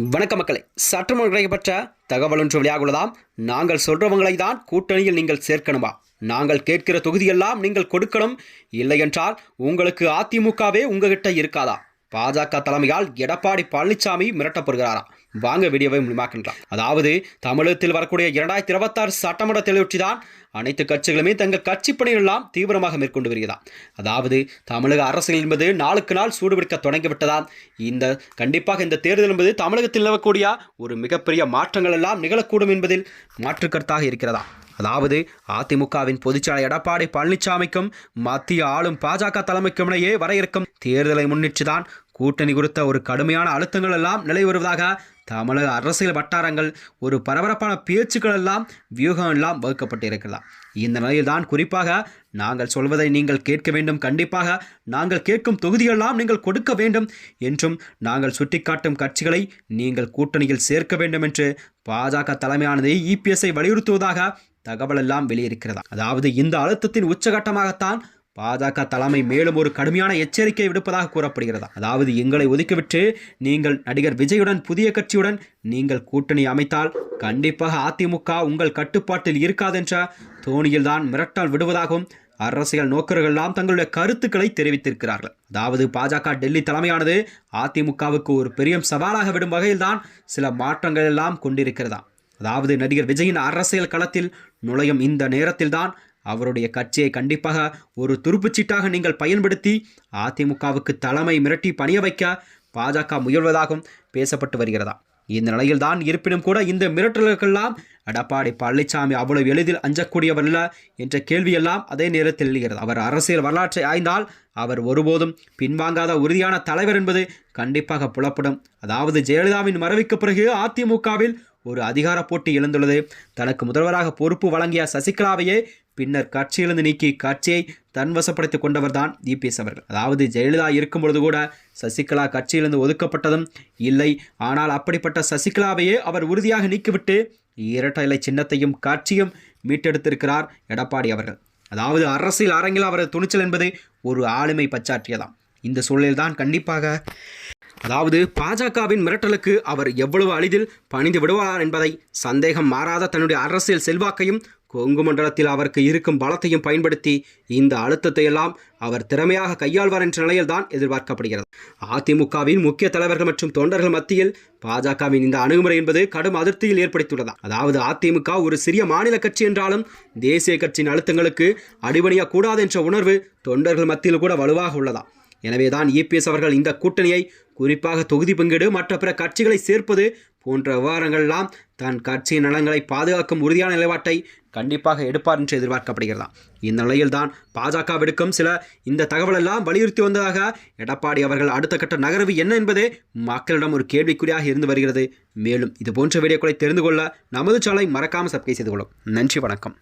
வணக்க மக்களை சற்றுமுன் கிடைக்கப்பட்ட தகவல் ஒன்று வெளியாகுள்ளதாம் நாங்கள் சொல்றவங்களை தான் கூட்டணியில் நீங்கள் சேர்க்கணுமா? நாங்கள் கேட்கிற தொகுதியெல்லாம் நீங்கள் கொடுக்கணும் இல்லை என்றால் உங்களுக்கு அதிமுகவே உங்ககிட்ட இருக்காதா? பாஜக தலைமையால் எடப்பாடி பழனிசாமி மிரட்டப்படுகிறாரா வாங்க வீடியோவை முழுமாக்கின்றான். அதாவது தமிழகத்தில் வரக்கூடிய இரண்டாயிரத்தி இருபத்தாறு சட்டமன்ற தேர்தலொற்றி தான் அனைத்து கட்சிகளுமே தங்கள் கட்சி பணிகளெல்லாம் தீவிரமாக மேற்கொண்டு வருகிறதா? அதாவது தமிழக அரசியல் என்பது நாளுக்கு நாள் சூடுபிடிக்க தொடங்கிவிட்டதாம். இந்த கண்டிப்பாக இந்த தேர்தல் என்பது தமிழகத்தில் நிலவக்கூடிய ஒரு மிகப்பெரிய மாற்றங்கள் எல்லாம் நிகழக்கூடும் என்பதில் மாற்றுக்கருத்தாக இருக்கிறதா? அதாவது அதிமுகவின் பொதுச்செயலாளர் எடப்பாடி பழனிசாமிக்கும் மத்திய ஆளும் பாஜக தலைமைக்கும் இடையே வர இருக்கும் தேர்தலை முன்னிட்டுதான் கூட்டணி குறித்த ஒரு கடுமையான அழுத்தங்கள் எல்லாம் நிலை வருவதாக தமிழக அரசியல் வட்டாரங்கள் ஒரு பரபரப்பான பேச்சுக்கள் எல்லாம் வியூகம் எல்லாம் வகுக்கப்பட்டு இந்த நிலையில்தான் குறிப்பாக நாங்கள் சொல்வதை நீங்கள் கேட்க வேண்டும். கண்டிப்பாக நாங்கள் கேட்கும் தொகுதியெல்லாம் நீங்கள் கொடுக்க வேண்டும் என்றும் நாங்கள் சுட்டிக்காட்டும் கட்சிகளை நீங்கள் கூட்டணியில் சேர்க்க வேண்டும் என்று பாஜக தலைமையானது இபிஎஸ்ஐ வலியுறுத்துவதாக தகவல் எல்லாம் வெளியிருக்கிறதா? அதாவது இந்த அழுத்தத்தின் உச்சகட்டமாகத்தான் பாஜக தலைமை மேலும் ஒரு கடுமையான எச்சரிக்கை விடுப்பதாக கூறப்படுகிறது. அதாவது எங்களை ஒதுக்கிவிட்டு நீங்கள் நடிகர் விஜயுடன் புதிய கட்சியுடன் நீங்கள் கூட்டணி அமைத்தால் கண்டிப்பாக அதிமுக உங்கள் கட்டுப்பாட்டில் இருக்காதென்ற தோணியில்தான் மிரட்டால் விடுவதாகவும் அரசியல் நோக்கர்கள்லாம் தங்களுடைய கருத்துக்களை தெரிவித்திருக்கிறார்கள். அதாவது பாஜக டெல்லி தலைமையானது அதிமுகவுக்கு ஒரு பெரிய சவாலாக விடும் வகையில்தான் சில மாற்றங்கள் எல்லாம் கொண்டிருக்கிறதா. அதாவது நடிகர் விஜயின் அரசியல் களத்தில் நுழையும் இந்த நேரத்தில்தான் அவருடைய கட்சியை கண்டிப்பாக ஒரு துருப்புச்சீட்டாக நீங்கள் பயன்படுத்தி அதிமுகவுக்கு தலைமை மிரட்டி பணிய வைக்க பாஜக முயல்வதாகவும் பேசப்பட்டு வருகிறதா? இந்த நிலையில்தான் இருப்பினும் கூட இந்த மிரட்டல்களுக்கெல்லாம் எடப்பாடி பழனிசாமி அவ்வளவு எளிதில் அஞ்சக்கூடியவர் அல்ல என்ற கேள்வியெல்லாம் அதே நேரத்தில் எழுகிறது. அவர் அரசியல் வரலாற்றை ஆய்ந்தால் அவர் ஒருபோதும் பின்வாங்காத உறுதியான தலைவர் என்பது கண்டிப்பாக புலப்படும். அதாவது ஜெயலலிதாவின் மறைவுக்கு பிறகு அதிமுகவில் ஒரு அதிகார போட்டி எழுந்துள்ளது. தனக்கு முதல்வராக பொறுப்பு வழங்கிய சசிகலாவையே பின்னர் கட்சியிலிருந்து நீக்கி கட்சியை தன்வசப்படுத்திக் கொண்டவர்தான் இபிஎஸ் அவர்கள். அதாவது ஜெயலலிதா இருக்கும் பொழுது கூட சசிகலா கட்சியிலிருந்து ஒதுக்கப்பட்டதும் இல்லை. ஆனால் அப்படிப்பட்ட சசிகலாவையே அவர் உறுதியாக நீக்கிவிட்டு இரட்டை இலை சின்னத்தையும் கட்சியும் மீட்டெடுத்திருக்கிறார் எடப்பாடி அவர்கள். அதாவது அரசியல் அரங்கில் அவரது துணிச்சல் என்பது ஒரு ஆளுமை பச்சாற்றியதாம் இந்த சூழலில்தான் கண்டிப்பாக அதாவது பாஜகவின் மிரட்டலுக்கு அவர் எவ்வளவு அளிதில் பணிந்து விடுவார் என்பதை சந்தேகம் மாறாத தன்னுடைய அரசியல் செல்வாக்கையும் கொங்கு மண்டலத்தில் அவருக்கு இருக்கும் பலத்தையும் பயன்படுத்தி இந்த அழுத்தத்தை எல்லாம் அவர் திறமையாக கையாள்வார் என்ற நிலையில்தான் எதிர்பார்க்கப்படுகிறது. அதிமுகவின் முக்கிய தலைவர்கள் மற்றும் தொண்டர்கள் மத்தியில் பாஜகவின் இந்த அணுகுமுறை என்பது கடும் அதிருப்தியில் ஏற்படுத்தியுள்ளதா? அதாவது அதிமுக ஒரு சிறிய மாநில கட்சி என்றாலும் தேசிய கட்சியின் அழுத்தங்களுக்கு அடிபணியக்கூடாது என்ற உணர்வு தொண்டர்கள் மத்தியில் கூட வலுவாக உள்ளதா? எனவேதான் இபிஎஸ் அவர்கள் இந்த கூட்டணியை குறிப்பாக தொகுதி பங்கீடு மற்ற பிற கட்சிகளை சேர்ப்பது போன்ற விவகாரங்கள்லாம் தன் கட்சியின் நலன்களை பாதுகாக்கும் உறுதியான நிலைப்பாட்டை கண்டிப்பாக எடுப்பார் என்று எதிர்பார்க்கப்படுகிறதா? இந்த நிலையில்தான் பாஜக விடுக்கும் சில இந்த தகவலெல்லாம் வலியுறுத்தி வந்ததாக எடப்பாடி அவர்கள் அடுத்த கட்ட நகர்வு என்ன என்பதே மக்களிடம் ஒரு கேள்விக்குறியாக இருந்து வருகிறது. மேலும் இது போன்ற வீடியோக்களை தெரிந்து கொள்ள நமது சாலை மறக்காமல் சப்ஸ்கிரைப் செய்து கொள்ளும். நன்றி வணக்கம்.